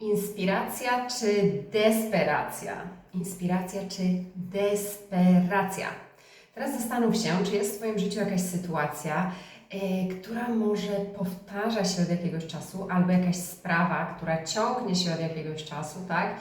Inspiracja czy desperacja? Inspiracja czy desperacja? Teraz zastanów się, czy jest w Twoim życiu jakaś sytuacja, e, która może powtarza się od jakiegoś czasu, albo jakaś sprawa, która ciągnie się od jakiegoś czasu, tak?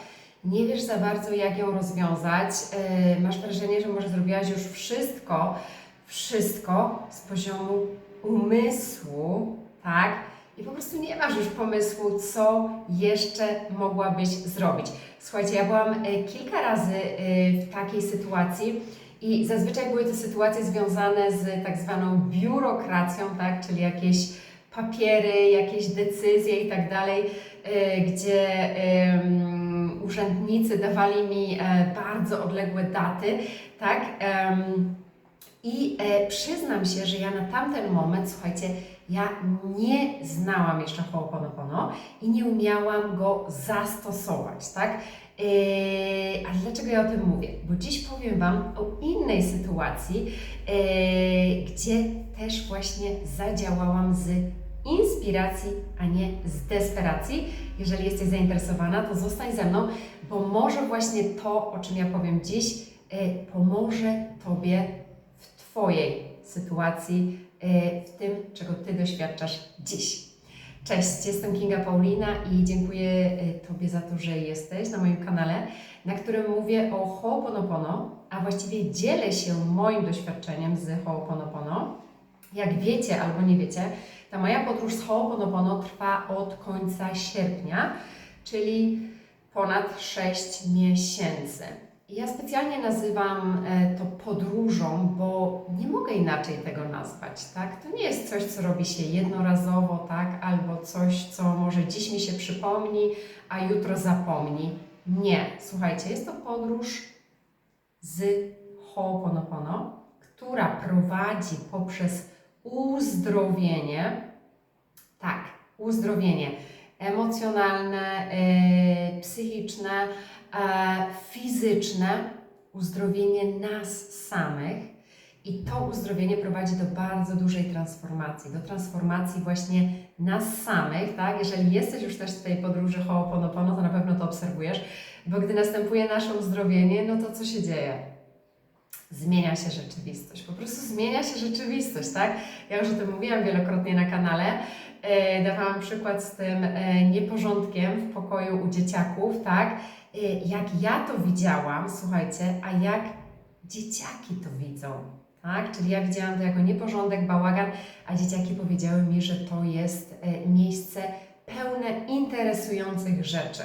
Nie wiesz za bardzo, jak ją rozwiązać. e, masz wrażenie, że może zrobiłaś już wszystko, wszystko z poziomu umysłu, tak? I po prostu nie masz już pomysłu, co jeszcze mogłabyś zrobić. Słuchajcie, ja byłam e, kilka razy e, w takiej sytuacji i zazwyczaj były to sytuacje związane z tak zwaną biurokracją, tak? Czyli jakieś papiery, jakieś decyzje i tak dalej, e, gdzie urzędnicy dawali mi bardzo odległe daty, tak? I przyznam się, że ja na tamten moment, słuchajcie, ja nie znałam jeszcze Ho'oponopono i nie umiałam go zastosować, tak? E, a dlaczego ja o tym mówię? Bo dziś powiem Wam o innej sytuacji, e, gdzie też właśnie zadziałałam z inspiracji, a nie z desperacji. Jeżeli jesteś zainteresowana, to zostań ze mną, bo może właśnie to, o czym ja powiem dziś, e, pomoże Tobie w Twojej sytuacji, w tym, czego Ty doświadczasz dziś. Cześć, jestem Kinga Paulina i dziękuję e, Tobie za to, że jesteś na moim kanale, na którym mówię o Ho'oponopono, a właściwie dzielę się moim doświadczeniem z Ho'oponopono. Jak wiecie albo nie wiecie, ta moja podróż z Ho'oponopono trwa od końca sierpnia, czyli ponad 6 miesięcy. Ja specjalnie nazywam e, to podróżą, bo nie mogę inaczej tego nazwać, tak? To nie jest coś, co robi się jednorazowo, tak? Albo coś, co może dziś mi się przypomni, a jutro zapomni. Nie, słuchajcie, jest to podróż z Ho'oponopono, która prowadzi poprzez uzdrowienie, tak, uzdrowienie emocjonalne, e, psychiczne, fizyczne, uzdrowienie nas samych. I to uzdrowienie prowadzi do bardzo dużej transformacji, do transformacji właśnie nas samych, tak? Jeżeli jesteś już też w tej podróży Ho'oponopono, to na pewno to obserwujesz, bo gdy następuje nasze uzdrowienie, no to co się dzieje? Zmienia się rzeczywistość, po prostu zmienia się rzeczywistość, tak? Ja już o tym mówiłam wielokrotnie na kanale, e, dawałam przykład z tym e, nieporządkiem w pokoju u dzieciaków, tak? E, jak ja to widziałam, słuchajcie, a jak dzieciaki to widzą, tak? Czyli ja widziałam to jako nieporządek, bałagan, a dzieciaki powiedziały mi, że to jest e, miejsce pełne interesujących rzeczy,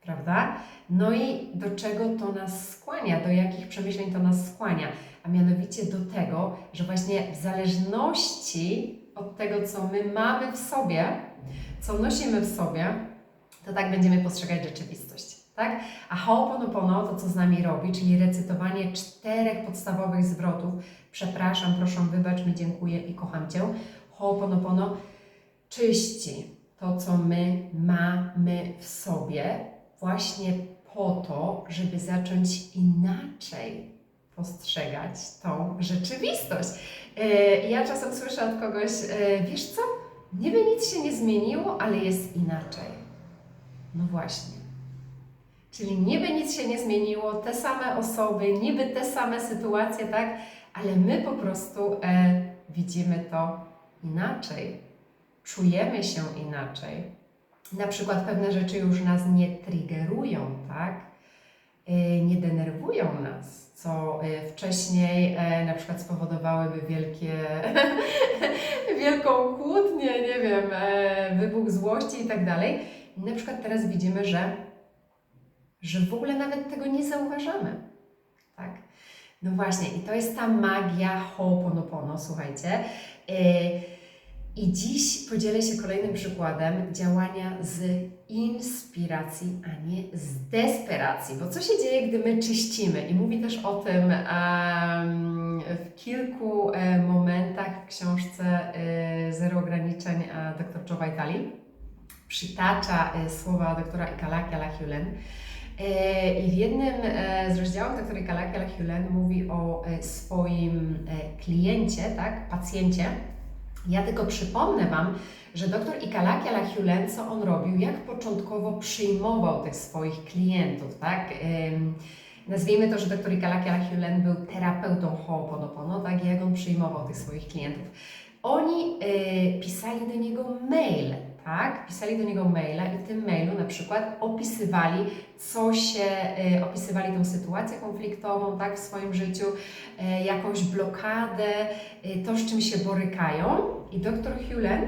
prawda? No i do czego to nas skłania, do jakich przemyśleń to nas skłania? A mianowicie do tego, że właśnie w zależności od tego, co my mamy w sobie, co nosimy w sobie, to tak będziemy postrzegać rzeczywistość, tak? A Ho'oponopono, to co z nami robi, czyli recytowanie czterech podstawowych zwrotów, przepraszam, proszę, wybacz mi, dziękuję i kocham Cię, Ho'oponopono czyści to, co my mamy w sobie, właśnie po to, żeby zacząć inaczej postrzegać tą rzeczywistość. E, Ja czasem słyszę od kogoś, e, wiesz co, niby nic się nie zmieniło, ale jest inaczej. No właśnie. Czyli niby nic się nie zmieniło, te same osoby, niby te same sytuacje, tak? Ale my po prostu e, widzimy to inaczej. Czujemy się inaczej. Na przykład pewne rzeczy już nas nie triggerują, tak? E, nie denerwują nas, co e, wcześniej e, na przykład spowodowałyby wielkie, wielką kłótnię, nie wiem, e, wybuch złości i tak dalej. Na przykład teraz widzimy, że, że w ogóle nawet tego nie zauważamy, tak? No właśnie, i to jest ta magia Ho'oponopono, słuchajcie. E, I dziś podzielę się kolejnym przykładem działania z inspiracji, a nie z desperacji. Bo co się dzieje, gdy my czyścimy? I mówi też o tym w kilku e, momentach w książce e, Zero ograniczeń dr Joe Vitali. Przytacza e, słowa doktora Ikalakia Lahulen. E, I w jednym e, z rozdziałów dr Ikalakia Lahulen mówi o e, swoim kliencie, tak, pacjencie, Ja tylko przypomnę Wam, że dr Ikalaki Alahiulen, co on robił, jak początkowo przyjmował tych swoich klientów, tak? Nazwijmy to, że dr Ikalaki Alahiulen był terapeutą Ho'oponopono, tak? Jak on przyjmował tych swoich klientów. Oni pisali do niego mail, tak? Pisali do niego maila i w tym mailu na przykład opisywali, co się, y, opisywali tą sytuację konfliktową, tak? W swoim życiu, y, jakąś blokadę, y, to, z czym się borykają. I dr Hulen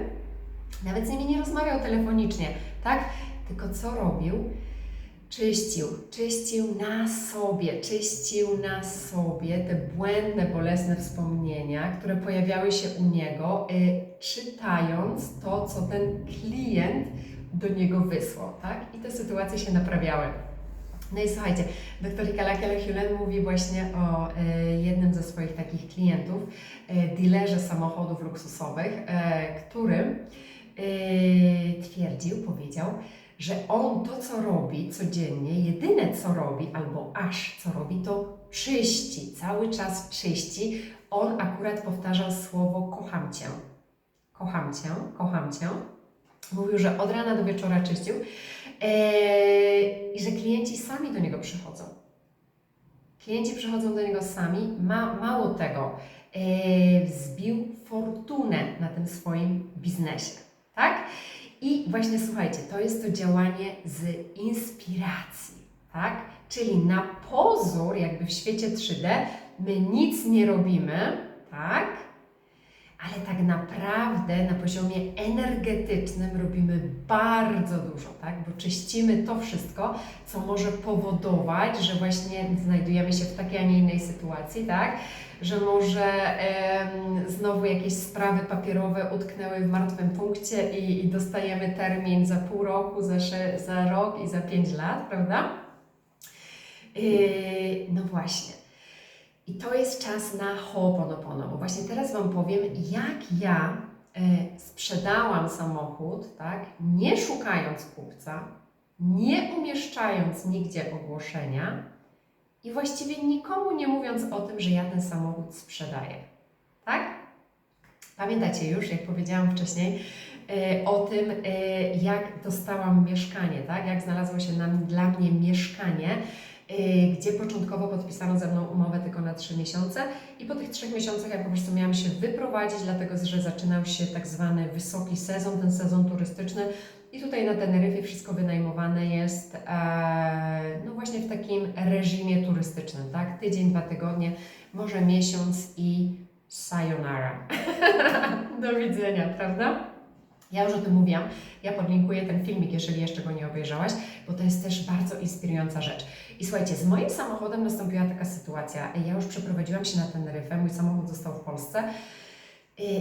nawet z nimi nie rozmawiał telefonicznie, tak? Tylko co robił? Czyścił, czyścił na sobie, czyścił na sobie te błędne, bolesne wspomnienia, które pojawiały się u niego, y, czytając to, co ten klient do niego wysłał, tak? I te sytuacje się naprawiały. No i słuchajcie, dr Kalakele Hulen mówi właśnie o y, jednym ze swoich takich klientów, y, dealerze samochodów luksusowych, y, który y, twierdził, powiedział, że on to, co robi codziennie, jedyne co robi, albo aż co robi, to czyści, cały czas czyści. On akurat powtarzał słowo kocham Cię. Kocham Cię, kocham Cię. Mówił, że od rana do wieczora czyścił eee, i że klienci sami do niego przychodzą. Klienci przychodzą do niego sami. Ma, mało tego, eee, wzbił fortunę na tym swoim biznesie. Tak? I właśnie słuchajcie, to jest to działanie z inspiracji, tak? Czyli na pozór, jakby w świecie 3D, my nic nie robimy, tak? Ale tak naprawdę na poziomie energetycznym robimy bardzo dużo, tak? Bo czyścimy to wszystko, co może powodować, że właśnie znajdujemy się w takiej, a nie innej sytuacji, tak? że może znowu jakieś sprawy papierowe utknęły w martwym punkcie i, i dostajemy termin za pół roku, za, za rok i za pięć lat, prawda? Yy, no właśnie. I to jest czas na Ho'oponopono, bo właśnie teraz Wam powiem, jak ja e, sprzedałam samochód, tak, nie szukając kupca, nie umieszczając nigdzie ogłoszenia, i właściwie nikomu nie mówiąc o tym, że ja ten samochód sprzedaję. Tak? Pamiętacie już, jak powiedziałam wcześniej, e, o tym, e, jak dostałam mieszkanie, tak? Jak znalazło się dla mnie mieszkanie, gdzie początkowo podpisano ze mną umowę tylko na 3 miesiące i po tych 3 miesiącach ja po prostu miałam się wyprowadzić, dlatego że zaczynał się tak zwany wysoki sezon, ten sezon turystyczny, i tutaj na Teneryfie wszystko wynajmowane jest e, no właśnie w takim reżimie turystycznym, tak? Tydzień, dwa tygodnie, może miesiąc i sayonara. Do widzenia, prawda? Ja już o tym mówiłam. Ja podlinkuję ten filmik, jeżeli jeszcze go nie obejrzałaś, bo to jest też bardzo inspirująca rzecz. I słuchajcie, z moim samochodem nastąpiła taka sytuacja. Ja już przeprowadziłam się na Teneryfę, mój samochód został w Polsce.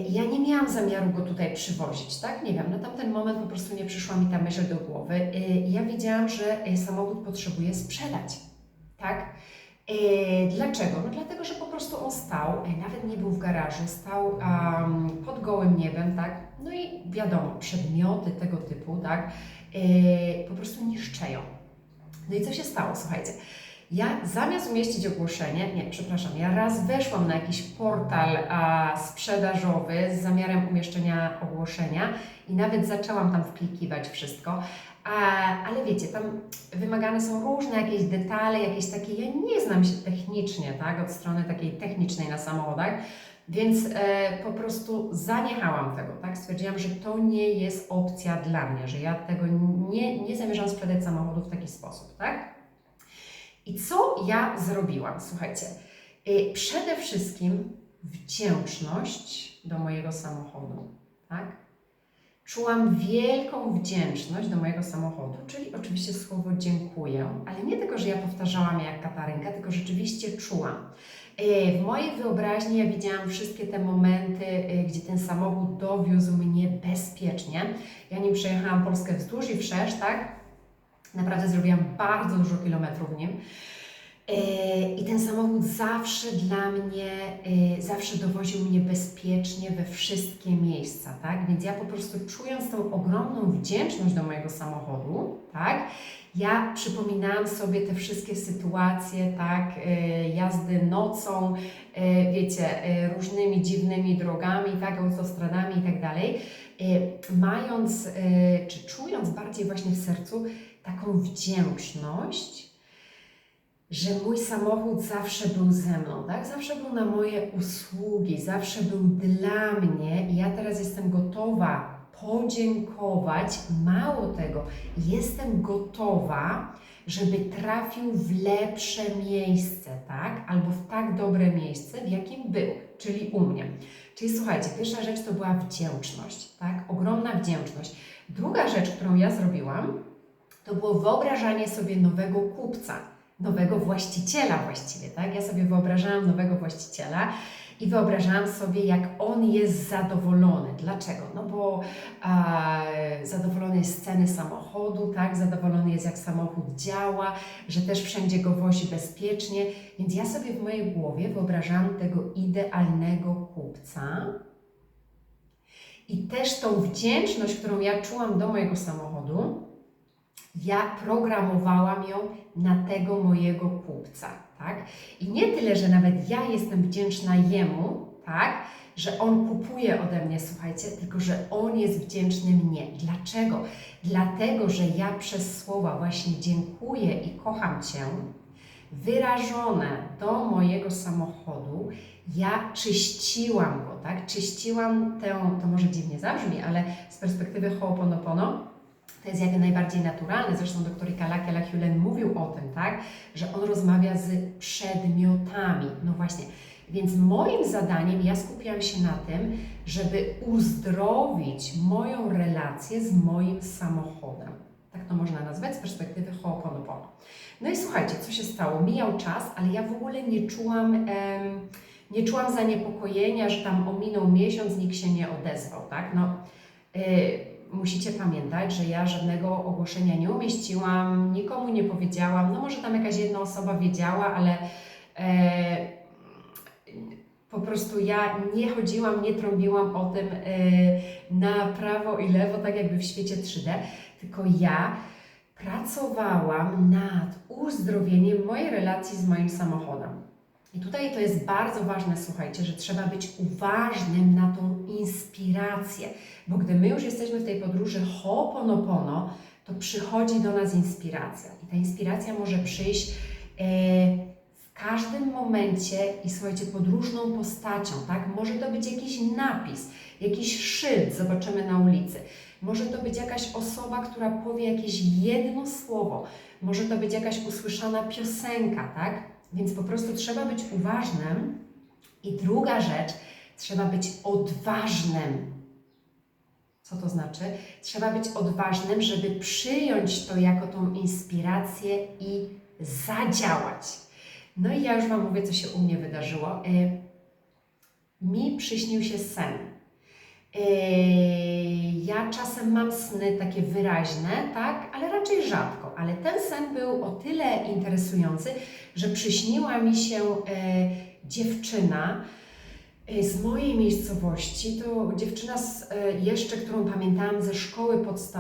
Ja nie miałam zamiaru go tutaj przywozić, tak? Nie wiem, na tamten moment po prostu nie przyszła mi ta myśl do głowy. Ja wiedziałam, że y, samochód potrzebuję sprzedać, tak? Y, Dlaczego? No dlatego, że po prostu on stał, y, nawet nie był w garażu, stał um, pod gołym niebem, tak? No i wiadomo, przedmioty tego typu, tak? Y, Po prostu niszczeją. No i co się stało, słuchajcie? Ja zamiast umieścić ogłoszenie, nie, przepraszam, ja raz weszłam na jakiś portal a, sprzedażowy z zamiarem umieszczenia ogłoszenia i nawet zaczęłam tam wklikiwać wszystko, ale wiecie, tam wymagane są różne jakieś detale, jakieś takie, ja nie znam się technicznie, tak, od strony takiej technicznej na samochodach, więc e, po prostu zaniechałam tego, tak, stwierdziłam, że to nie jest opcja dla mnie, że ja tego nie, nie zamierzam sprzedać samochodu w taki sposób, tak. I co ja zrobiłam? Słuchajcie, y, przede wszystkim wdzięczność do mojego samochodu, tak? Czułam wielką wdzięczność do mojego samochodu, czyli oczywiście słowo dziękuję, ale nie tylko, że ja powtarzałam jak katarynka, tylko rzeczywiście czułam. Y, W mojej wyobraźni ja widziałam wszystkie te momenty, y, gdzie ten samochód dowiózł mnie bezpiecznie. Ja nim przejechałam Polskę wzdłuż i wszerz, tak? Naprawdę zrobiłam bardzo dużo kilometrów nim. E, I ten samochód zawsze dla mnie, e, zawsze dowoził mnie bezpiecznie we wszystkie miejsca, tak? Więc ja po prostu czując tą ogromną wdzięczność do mojego samochodu, tak? Ja przypominałam sobie te wszystkie sytuacje, tak? E, Jazdy nocą, wiecie, różnymi dziwnymi drogami, tak? Autostradami i tak dalej. Mając, czy czując bardziej właśnie w sercu taką wdzięczność, że mój samochód zawsze był ze mną, tak? Zawsze był na moje usługi, zawsze był dla mnie i ja teraz jestem gotowa podziękować. Mało tego, jestem gotowa, żeby trafił w lepsze miejsce, tak? Albo w tak dobre miejsce, w jakim był, czyli u mnie. Czyli słuchajcie, pierwsza rzecz to była wdzięczność, tak? Ogromna wdzięczność. Druga rzecz, którą ja zrobiłam, to było wyobrażanie sobie nowego kupca, nowego właściciela właściwie, tak? Ja sobie wyobrażałam nowego właściciela i wyobrażałam sobie, jak on jest zadowolony. Dlaczego? No bo a, zadowolony jest z ceny samochodu, tak? Zadowolony jest, jak samochód działa, że też wszędzie go wozi bezpiecznie. Więc ja sobie w mojej głowie wyobrażałam tego idealnego kupca, i też tą wdzięczność, którą ja czułam do mojego samochodu, ja programowałam ją na tego mojego kupca, tak? I nie tyle, że nawet ja jestem wdzięczna jemu, tak? Że on kupuje ode mnie, słuchajcie, tylko że on jest wdzięczny mnie. Dlaczego? Dlatego, że ja przez słowa właśnie dziękuję i kocham Cię, wyrażone do mojego samochodu, ja czyściłam go, tak? Czyściłam tę, to może dziwnie zabrzmi, ale z perspektywy Ho'oponopono to jest jak najbardziej naturalne. Zresztą dr Kalake Lachulen mówił o tym, tak? Że on rozmawia z przedmiotami. No właśnie. Więc moim zadaniem, ja skupiam się na tym, żeby uzdrowić moją relację z moim samochodem. Tak to można nazwać z perspektywy Ho'oponopono. No i słuchajcie, co się stało? Mijał czas, ale ja w ogóle nie czułam, em, nie czułam zaniepokojenia, że tam ominął miesiąc, nikt się nie odezwał, tak? No, y, musicie pamiętać, że ja żadnego ogłoszenia nie umieściłam, nikomu nie powiedziałam. No może tam jakaś jedna osoba wiedziała, ale e, po prostu ja nie chodziłam, nie trąbiłam o tym e, na prawo i lewo, tak jakby w świecie 3D, tylko ja pracowałam nad uzdrowieniem mojej relacji z moim samochodem. I tutaj to jest bardzo ważne, słuchajcie, że trzeba być uważnym na tą inspirację, bo gdy my już jesteśmy w tej podróży Ho'oponopono, to przychodzi do nas inspiracja. I ta inspiracja może przyjść e, w każdym momencie i słuchajcie, pod różną postacią, tak? Może to być jakiś napis, jakiś szyld, zobaczymy na ulicy. Może to być jakaś osoba, która powie jakieś jedno słowo. Może to być jakaś usłyszana piosenka, tak? Więc po prostu trzeba być uważnym. I druga rzecz, trzeba być odważnym. Co to znaczy? Trzeba być odważnym, żeby przyjąć to jako tą inspirację i zadziałać. No i ja już Wam mówię, co się u mnie wydarzyło. Y, Mi przyśnił się sen. Y, Ja czasem mam sny takie wyraźne, tak, ale raczej rzadko. Ale ten sen był o tyle interesujący, że przyśniła mi się e, dziewczyna e, z mojej miejscowości. To dziewczyna z, e, jeszcze, którą pamiętałam ze szkoły podstawowej.